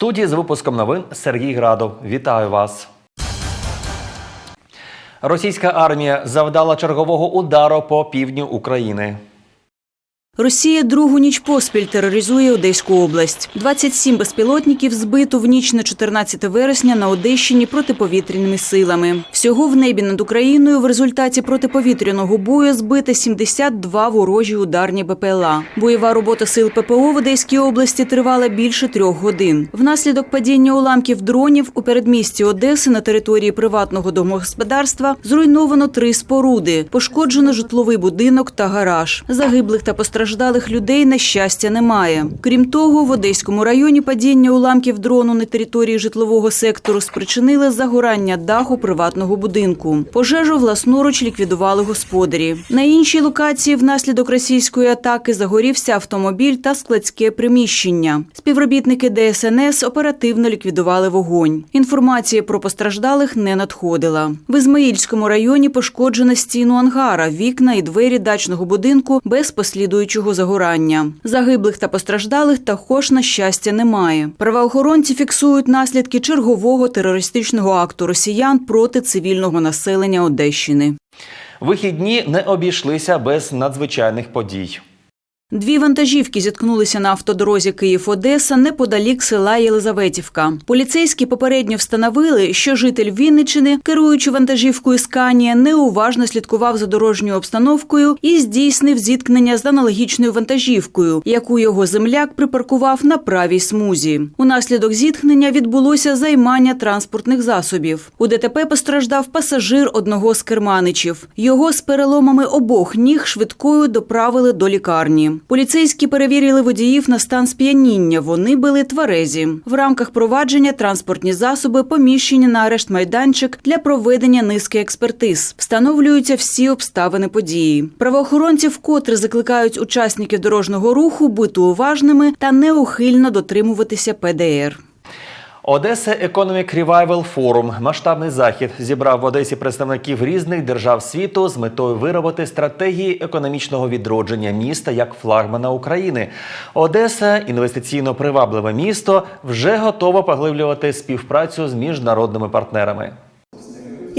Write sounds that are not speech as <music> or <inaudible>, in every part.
студії з випуском новин Сергій Градов. Вітаю вас. Російська армія завдала чергового удару по півдню України. Росія другу ніч поспіль тероризує Одеську область. 27 безпілотників збито в ніч на 14 вересня на Одещині протиповітряними силами. Всього в небі над Україною в результаті протиповітряного бою збито 72 ворожі ударні БПЛА. Бойова робота сил ППО в Одеській області тривала більше трьох годин. Внаслідок падіння уламків дронів у передмісті Одеси на території приватного домогосподарства зруйновано три споруди. Пошкоджено житловий будинок та гараж. Загиблих та постраждалих людей на щастя немає. Крім того, в Одеському районі падіння уламків дрону на території житлового сектору спричинили загорання даху приватного будинку. Пожежу власноруч ліквідували господарі. На іншій локації внаслідок російської атаки загорівся автомобіль та складське приміщення. Співробітники ДСНС оперативно ліквідували вогонь. Інформація про постраждалих не надходила. В Ізмаїльському районі пошкоджено стіну ангара, вікна і двері дачного будинку без послідуючого загорання. Загиблих та постраждалих також на щастя немає. Правоохоронці фіксують наслідки чергового терористичного акту росіян проти цивільного населення Одещини. Вихідні не обійшлися без надзвичайних подій. Дві вантажівки зіткнулися на автодорозі Київ-Одеса неподалік села Єлизаветівка. Поліцейські попередньо встановили, що житель Вінничини, керуючи вантажівкою Сканія, неуважно слідкував за дорожньою обстановкою і здійснив зіткнення з аналогічною вантажівкою, яку його земляк припаркував на правій смузі. Унаслідок зіткнення відбулося займання транспортних засобів. У ДТП постраждав пасажир одного з керманичів. Його з переломами обох ніг швидкою доправили до лікарні. Поліцейські перевірили водіїв на стан сп'яніння. Вони били тверезі. В рамках провадження транспортні засоби поміщені на арешт майданчик для проведення низки експертиз. Встановлюються всі обставини події. Правоохоронці вкотре закликають учасників дорожнього руху бути уважними та неухильно дотримуватися ПДР. Одеса Economic Revival Forum – масштабний захід зібрав в Одесі представників різних держав світу з метою виробити стратегії економічного відродження міста як флагмана України. Одеса інвестиційно привабливе місто вже готова поглиблювати співпрацю з міжнародними партнерами.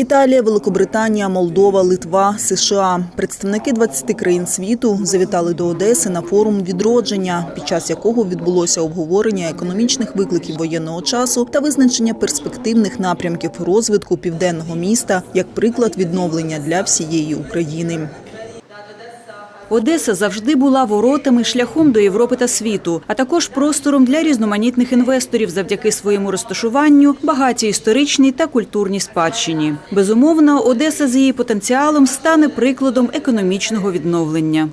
Італія, Великобританія, Молдова, Литва, США. Представники 20 країн світу завітали до Одеси на форум відродження, під час якого відбулося обговорення економічних викликів воєнного часу та визначення перспективних напрямків розвитку південного міста як приклад відновлення для всієї України. Одеса завжди була воротами шляхом до Європи та світу, а також простором для різноманітних інвесторів завдяки своєму розташуванню, багатій історичній та культурній спадщині. Безумовно, Одеса з її потенціалом стане прикладом економічного відновлення.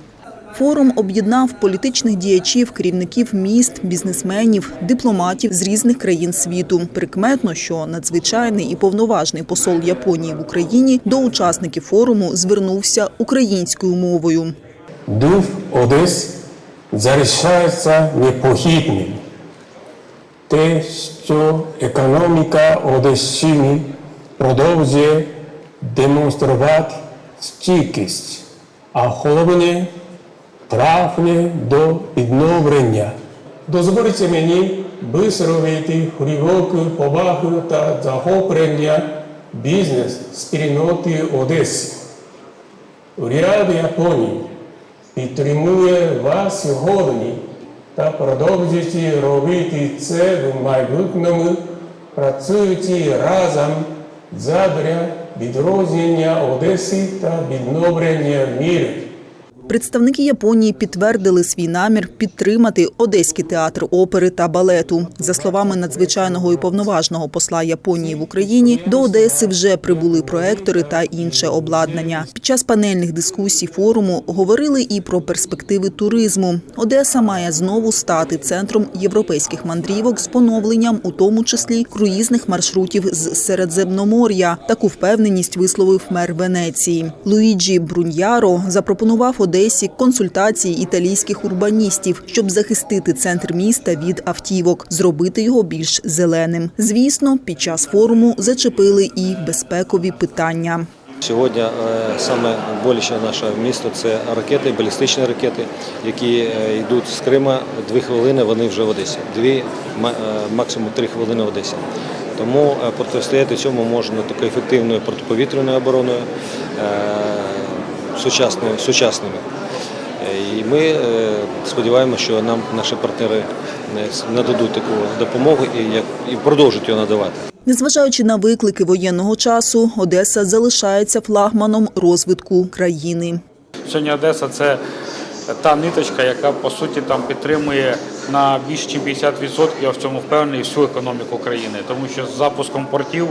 Форум об'єднав політичних діячів, керівників міст, бізнесменів, дипломатів з різних країн світу. Прикметно, що надзвичайний і повноважний посол Японії в Україні до учасників форуму звернувся українською мовою. Дух Одес залишається непохитним. Те, що економіка Одещини продовжує демонструвати стійкість, а головне прагне до відновлення. Дозвольте мені висловити глибоку повагу та захоплення бізнес спільноти Одеси. Уряд Японії підтримує вас сьогодні та продовжуйте робити це в майбутньому, працюючи разом задля відродження Одеси та відновлення миру. Представники Японії підтвердили свій намір підтримати Одеський театр опери та балету. За словами надзвичайного і повноважного посла Японії в Україні, до Одеси вже прибули проектори та інше обладнання. Під час панельних дискусій форуму говорили і про перспективи туризму. Одеса має знову стати центром європейських мандрівок з поновленням, у тому числі круїзних маршрутів з Середземномор'я. Таку впевненість висловив мер Венеції. Луїджі Бруньяро запропонував Одесі консультації італійських урбаністів, щоб захистити центр міста від автівок, зробити його більш зеленим. Звісно, під час форуму зачепили і безпекові питання. Сьогодні е, саме боліще наше місто це ракети, балістичні ракети, які е, йдуть з Крима. Дві хвилини вони вже в Одесі. Дві, е, максимум три хвилини в Одесі. Тому протистояти цьому можна такою ефективною протиповітряною обороною, сучасною, сучасними. Е, І ми е, сподіваємося, що нам наші партнери е, нададуть таку допомогу і, як- і продовжать її надавати. Незважаючи на виклики воєнного часу, Одеса залишається флагманом розвитку країни. Сьогодні Одеса це та ниточка, яка по суті там підтримує на більш ніж 50%, я в цьому впевнений, всю економіку країни. Тому що з запуском портів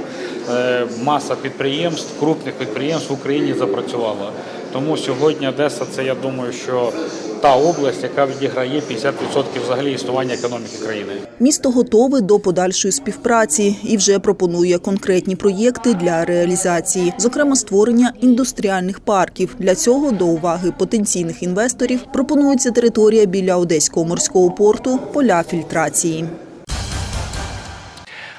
маса підприємств, крупних підприємств в Україні запрацювала. Тому сьогодні Одеса це я думаю, що та область, яка відіграє 50% взагалі існування економіки країни. Місто готове до подальшої співпраці і вже пропонує конкретні проєкти для реалізації, зокрема створення індустріальних парків. Для цього до уваги потенційних інвесторів пропонується територія біля Одеського морського порту, поля фільтрації.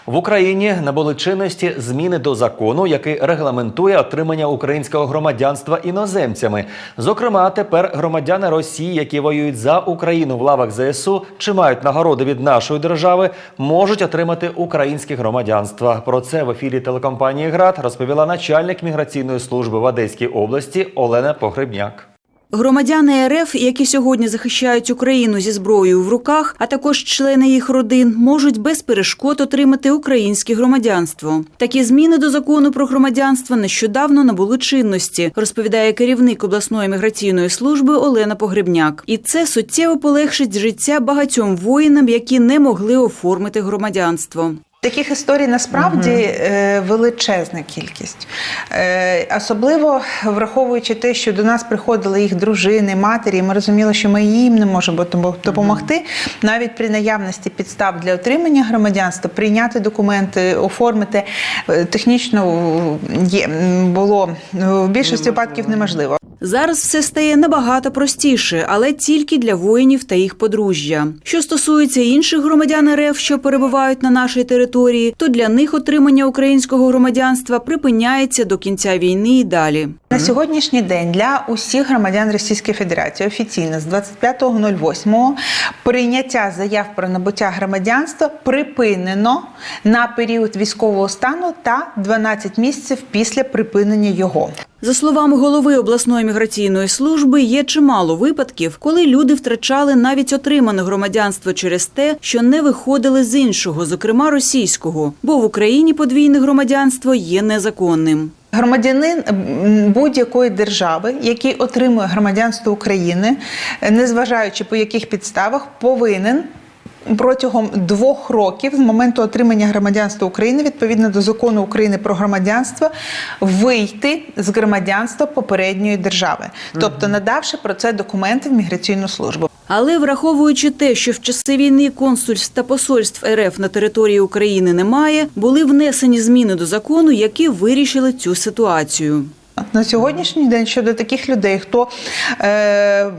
В Україні набули чинності зміни до закону, який регламентує отримання українського громадянства іноземцями. Зокрема, тепер громадяни Росії, які воюють за Україну в лавах ЗСУ чи мають нагороди від нашої держави, можуть отримати українське громадянство. Про це в ефірі телекомпанії ГРАД розповіла начальник міграційної служби в Одеській області Олена Погребняк. Громадяни РФ, які сьогодні захищають Україну зі зброєю в руках, а також члени їх родин, можуть без перешкод отримати українське громадянство. Такі зміни до закону про громадянство нещодавно набули чинності, розповідає керівник обласної міграційної служби Олена Погребняк. І це суттєво полегшить життя багатьом воїнам, які не могли оформити громадянство. Таких історій насправді е, величезна кількість, Е, особливо враховуючи те, що до нас приходили їх дружини, матері, і ми розуміли, що ми їм не можемо тому- допомогти. Навіть при наявності підстав для отримання громадянства, прийняти документи, оформити е, технічно є, було в більшості випадків неможливо. Зараз все стає набагато простіше, але тільки для воїнів та їх подружжя. Що стосується інших громадян РФ, що перебувають на нашій території, то для них отримання українського громадянства припиняється до кінця війни і далі. На сьогоднішній день для усіх громадян Російської Федерації офіційно з 25.08 прийняття заяв про набуття громадянства припинено на період військового стану та 12 місяців після припинення його. За словами голови обласної міграційної служби, є чимало випадків, коли люди втрачали навіть отримане громадянство через те, що не виходили з іншого, зокрема російського, бо в Україні подвійне громадянство є незаконним. Громадянин будь-якої держави, який отримує громадянство України, е, незважаючи по яких підставах, повинен. Протягом двох років з моменту отримання громадянства України відповідно до закону України про громадянство вийти з громадянства попередньої держави, тобто надавши про це документи в міграційну службу. Але враховуючи те, що в часи війни консульств та посольств РФ на території України немає, були внесені зміни до закону, які вирішили цю ситуацію. На сьогоднішній день щодо таких людей, хто е,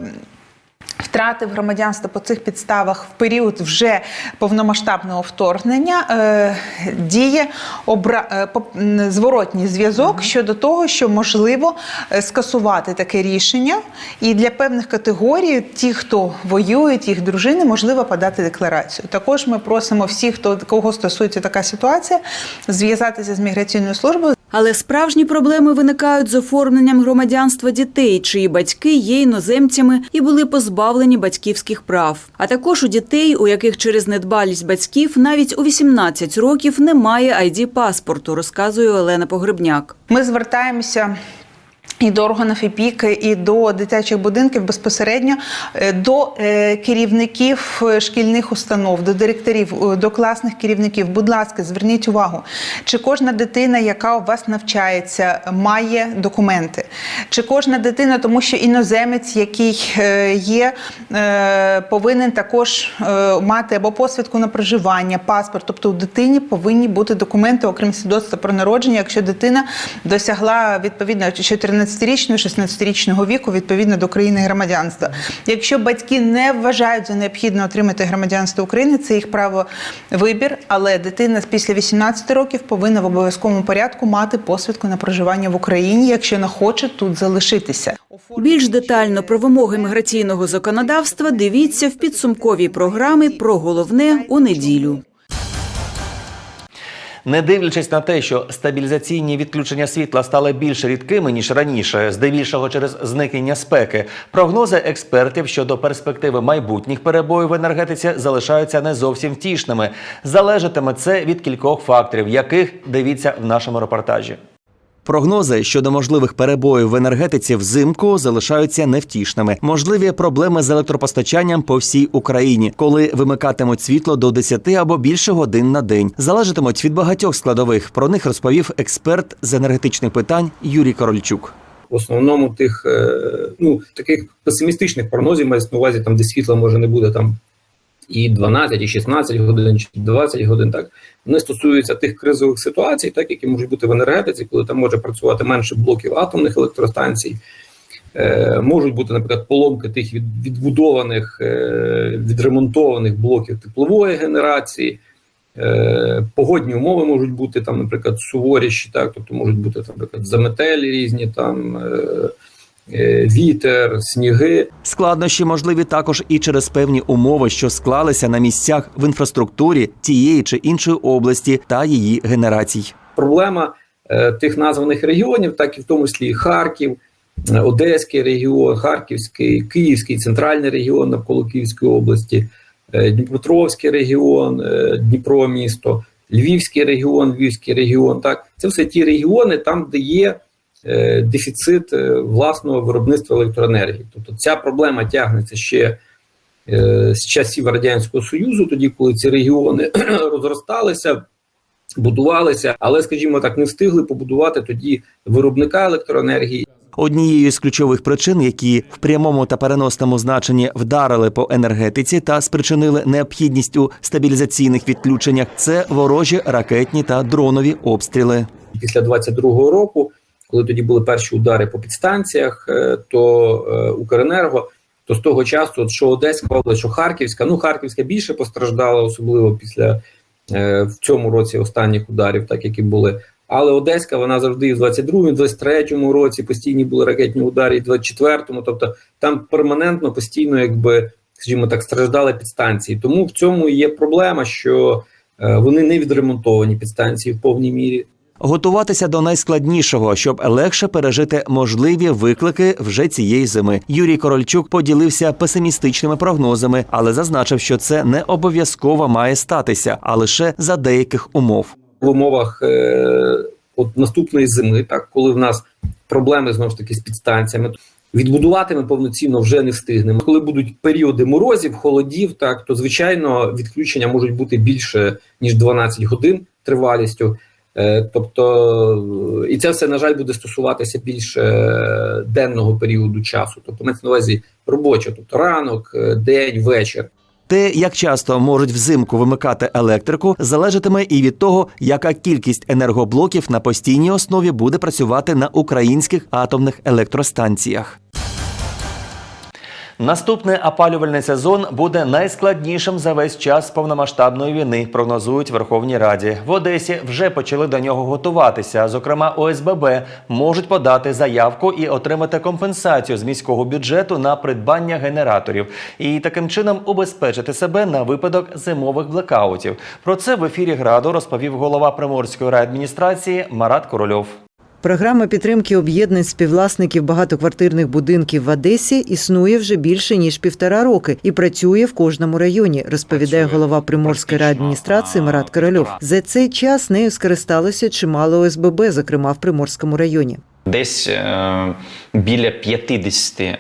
втратив громадянство по цих підставах в період вже повномасштабного вторгнення, е, діє обра... е, зворотній зв'язок щодо того, що можливо е, скасувати таке рішення, і для певних категорій, ті, хто воюють, їх дружини, можливо подати декларацію. Також ми просимо всіх, хто кого стосується така ситуація, зв'язатися з міграційною службою. Але справжні проблеми виникають з оформленням громадянства дітей, чиї батьки є іноземцями і були позбавлені батьківських прав. А також у дітей, у яких через недбалість батьків навіть у 18 років немає id паспорту, розказує Олена Погребняк. Ми звертаємося. І до органів опіки, і до дитячих будинків безпосередньо е, до е, керівників е, шкільних установ, до директорів, до класних керівників. Будь ласка, зверніть увагу, чи кожна дитина, яка у вас навчається, має документи, чи кожна дитина, тому що іноземець, який є, повинен також мати або посвідку на проживання, паспорт. Тобто у дитині повинні бути документи, окрім свідоцтва про народження, якщо дитина досягла відповідно 14 17-річного, 16-річного віку відповідно до країни громадянства. Якщо батьки не вважають за необхідно отримати громадянство України, це їх право вибір, але дитина після 18 років повинна в обов'язковому порядку мати посвідку на проживання в Україні, якщо не хоче тут залишитися. Більш детально про вимоги міграційного законодавства дивіться в підсумковій програмі про головне у неділю. Не дивлячись на те, що стабілізаційні відключення світла стали більш рідкими ніж раніше, здебільшого через зникнення спеки, прогнози експертів щодо перспективи майбутніх перебоїв в енергетиці залишаються не зовсім втішними. Залежатиме це від кількох факторів, яких дивіться в нашому репортажі. Прогнози щодо можливих перебоїв в енергетиці взимку залишаються невтішними. Можливі проблеми з електропостачанням по всій Україні, коли вимикатимуть світло до 10 або більше годин на день. Залежатимуть від багатьох складових. Про них розповів експерт з енергетичних питань Юрій Корольчук. в основному тих е, ну таких песимістичних прогнозів мається на увазі, там де світла може не буде там і 12, і 16 годин, чи 20 годин. Так вони стосуються тих кризових ситуацій, так які можуть бути в енергетиці, коли там може працювати менше блоків атомних електростанцій. Е, можуть бути, наприклад, поломки тих від, відбудованих, е, відремонтованих блоків теплової генерації. Е, погодні умови можуть бути там, наприклад, суворіші, так, тобто можуть бути там, наприклад, заметелі різні, там е, вітер, сніги. Складнощі можливі також і через певні умови, що склалися на місцях в інфраструктурі тієї чи іншої області та її генерацій. Проблема е, тих названих регіонів, так і в тому числі і Харків, е, Одеський регіон, Харківський, Київський, центральний регіон навколо Київської області, е, Дніпропетровський регіон, е, Дніпро місто, Львівський регіон, Львівський регіон. Так, це все ті регіони, там, де є е, дефіцит е, власного виробництва електроенергії. Тобто ця проблема тягнеться ще е, з часів Радянського Союзу, тоді, коли ці регіони <clears throat> розросталися, будувалися, але, скажімо так, не встигли побудувати тоді виробника електроенергії. Однією з ключових причин, які в прямому та переносному значенні вдарили по енергетиці та спричинили необхідність у стабілізаційних відключеннях, це ворожі ракетні та дронові обстріли. Після 22-го року, коли тоді були перші удари по підстанціях, е, то е, Укренерго, то з того часу, от що Одеська область, що Харківська, ну Харківська більше постраждала, особливо після е, в цьому році останніх ударів, так які були. Але Одеська вона завжди в 22-му, 23-му році постійні були ракетні удари, і в 24-му. Тобто там перманентно постійно, якби скажімо так, страждали підстанції. Тому в цьому є проблема, що вони не відремонтовані підстанції в повній мірі. Готуватися до найскладнішого, щоб легше пережити можливі виклики вже цієї зими. Юрій Корольчук поділився песимістичними прогнозами, але зазначив, що це не обов'язково має статися, а лише за деяких умов. в умовах е, от наступної зими, так коли в нас проблеми знову ж таки з підстанціями. Відбудувати ми повноцінно вже не встигнемо. Коли будуть періоди морозів, холодів, так то звичайно відключення можуть бути більше ніж 12 годин тривалістю. Е, тобто, і це все на жаль буде стосуватися більше е, денного періоду часу, тобто на увазі робочого, тобто ранок, е, день, вечір. Те, як часто можуть взимку вимикати електрику, залежатиме і від того, яка кількість енергоблоків на постійній основі буде працювати на українських атомних електростанціях. Наступний опалювальний сезон буде найскладнішим за весь час повномасштабної війни. Прогнозують Верховній Раді. В Одесі вже почали до нього готуватися. Зокрема, ОСББ можуть подати заявку і отримати компенсацію з міського бюджету на придбання генераторів і таким чином убезпечити себе на випадок зимових блекаутів. Про це в ефірі граду розповів голова Приморської райадміністрації Марат Корольов. Програма підтримки об'єднань співвласників багатоквартирних будинків в Одесі існує вже більше ніж півтора роки і працює в кожному районі, розповідає голова Приморської райадміністрації Марат Корольов. За цей час нею скористалося чимало ОСББ, зокрема в Приморському районі. Десь е, біля 50 е,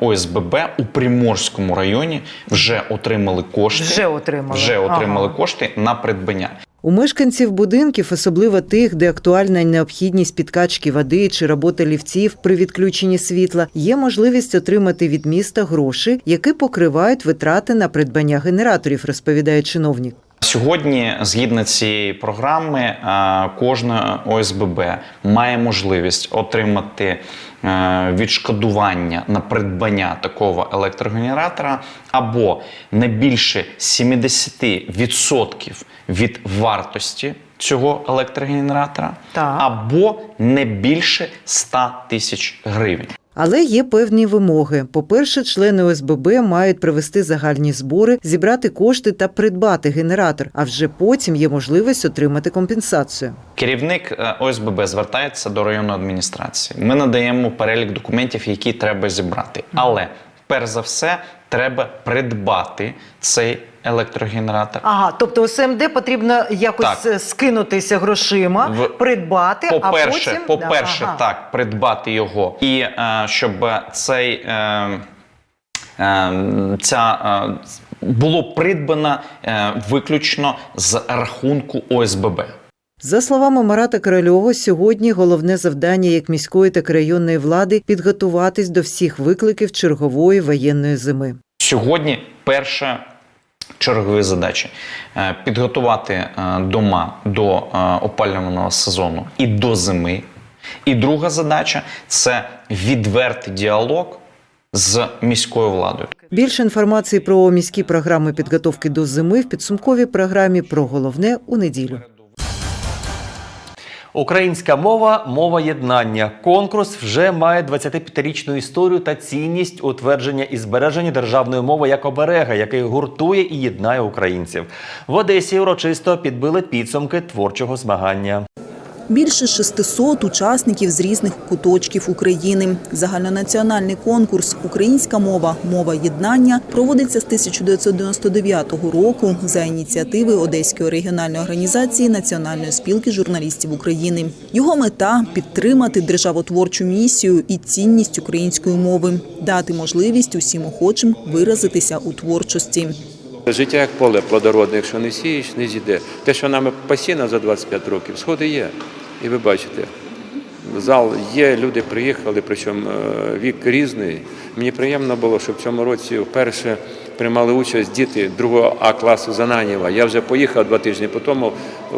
ОСББ у Приморському районі вже отримали кошти. Вже отримали. Вже отримали Ага. кошти на придбання. У мешканців будинків, особливо тих, де актуальна необхідність підкачки води чи роботи лівців при відключенні світла, є можливість отримати від міста гроші, які покривають витрати на придбання генераторів, розповідає чиновник. Сьогодні, згідно цієї програми, кожна ОСББ має можливість отримати відшкодування на придбання такого електрогенератора або не більше 70% від вартості цього електрогенератора, Так. або не більше 100 тисяч гривень. Але є певні вимоги. По-перше, члени ОСББ мають провести загальні збори, зібрати кошти та придбати генератор. А вже потім є можливість отримати компенсацію. Керівник е, ОСББ звертається до районної адміністрації. Ми надаємо перелік документів, які треба зібрати. Але перш за все треба придбати цей електрогенератор. Ага, тобто у СМД потрібно якось Так. е, скинутися грошима, В- придбати, По-перше, потім по-перше, Да, ага. так, придбати його. І е, щоб цей. Е, е, Ця е, було придбано е, виключно з рахунку ОСББ. За словами Марата Корольова, сьогодні головне завдання як міської, так і районної влади підготуватись до всіх викликів чергової воєнної зими. Сьогодні перша чергові задачі е, підготувати е, дома до е, опалювального сезону і до зими. І друга задача це відвертий діалог з міською владою. Більше інформації про міські програми підготовки до зими в підсумковій програмі про головне у неділю. Українська мова мова єднання. Конкурс вже має 25-річну історію та цінність утвердження і збереження державної мови як оберега, який гуртує і єднає українців. В Одесі урочисто підбили підсумки творчого змагання. Більше 600 учасників з різних куточків України. Загальнонаціональний конкурс Українська мова мова єднання проводиться з 1999 року за ініціативи Одеської регіональної організації Національної спілки журналістів України. Його мета підтримати державотворчу місію і цінність української мови, дати можливість усім охочим виразитися у творчості. Життя як поле плодородне, якщо не сієш, не зійде. Те, що нами посіяно за 25 років, сходи є. І ви бачите, зал є, люди приїхали, причому е, вік різний. Мені приємно було, що в цьому році вперше приймали участь діти другого А класу Зананіва. Я вже поїхав два тижні по тому е,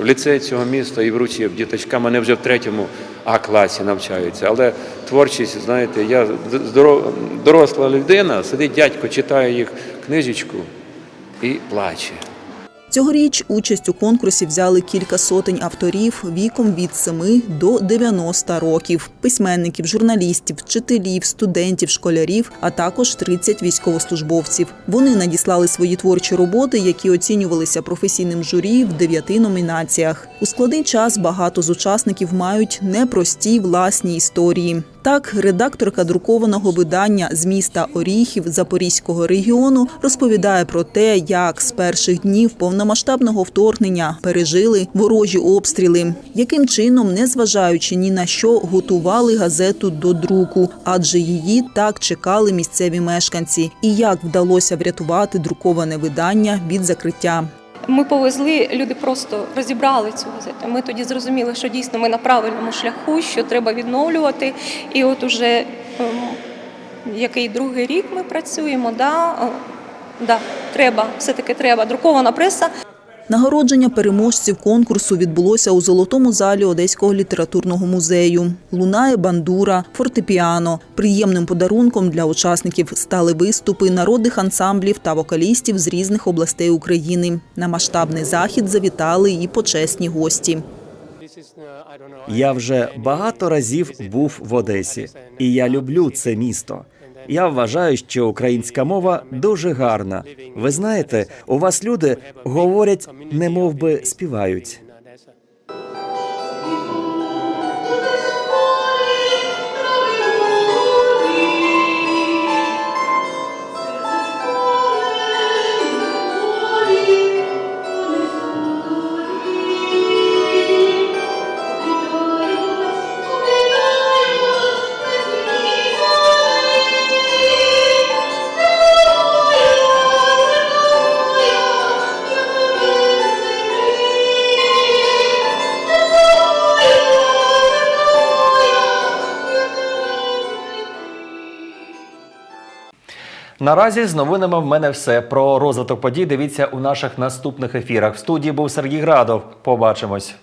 в ліцей цього міста і вручив діточкам. Вони вже в третьому А класі навчаються. Але творчість, знаєте, я доросла людина, сидить дядько, читає їх книжечку і плаче. Цьогоріч участь у конкурсі взяли кілька сотень авторів віком від 7 до 90 років, письменників, журналістів, вчителів, студентів, школярів, а також 30 військовослужбовців. Вони надіслали свої творчі роботи, які оцінювалися професійним журі в дев'яти номінаціях. У складний час багато з учасників мають непрості власні історії. Так, редакторка друкованого видання з міста Оріхів Запорізького регіону розповідає про те, як з перших днів повномасштабного вторгнення пережили ворожі обстріли, яким чином, незважаючи ні на що, готували газету до друку, адже її так чекали місцеві мешканці, і як вдалося врятувати друковане видання від закриття. Ми повезли, люди просто розібрали цю газету. Ми тоді зрозуміли, що дійсно ми на правильному шляху, що треба відновлювати. І от уже ем, який другий рік ми працюємо, да, е, да, треба, все-таки треба. Друкована преса. Нагородження переможців конкурсу відбулося у золотому залі Одеського літературного музею. Лунає бандура, фортепіано. Приємним подарунком для учасників стали виступи народних ансамблів та вокалістів з різних областей України. На масштабний захід завітали і почесні гості. Я вже багато разів був в Одесі, і я люблю це місто. Я вважаю, що українська мова дуже гарна. Ви знаєте, у вас люди говорять, не мов би співають. Наразі з новинами в мене все. Про розвиток подій дивіться у наших наступних ефірах. В студії був Сергій Градов. Побачимось.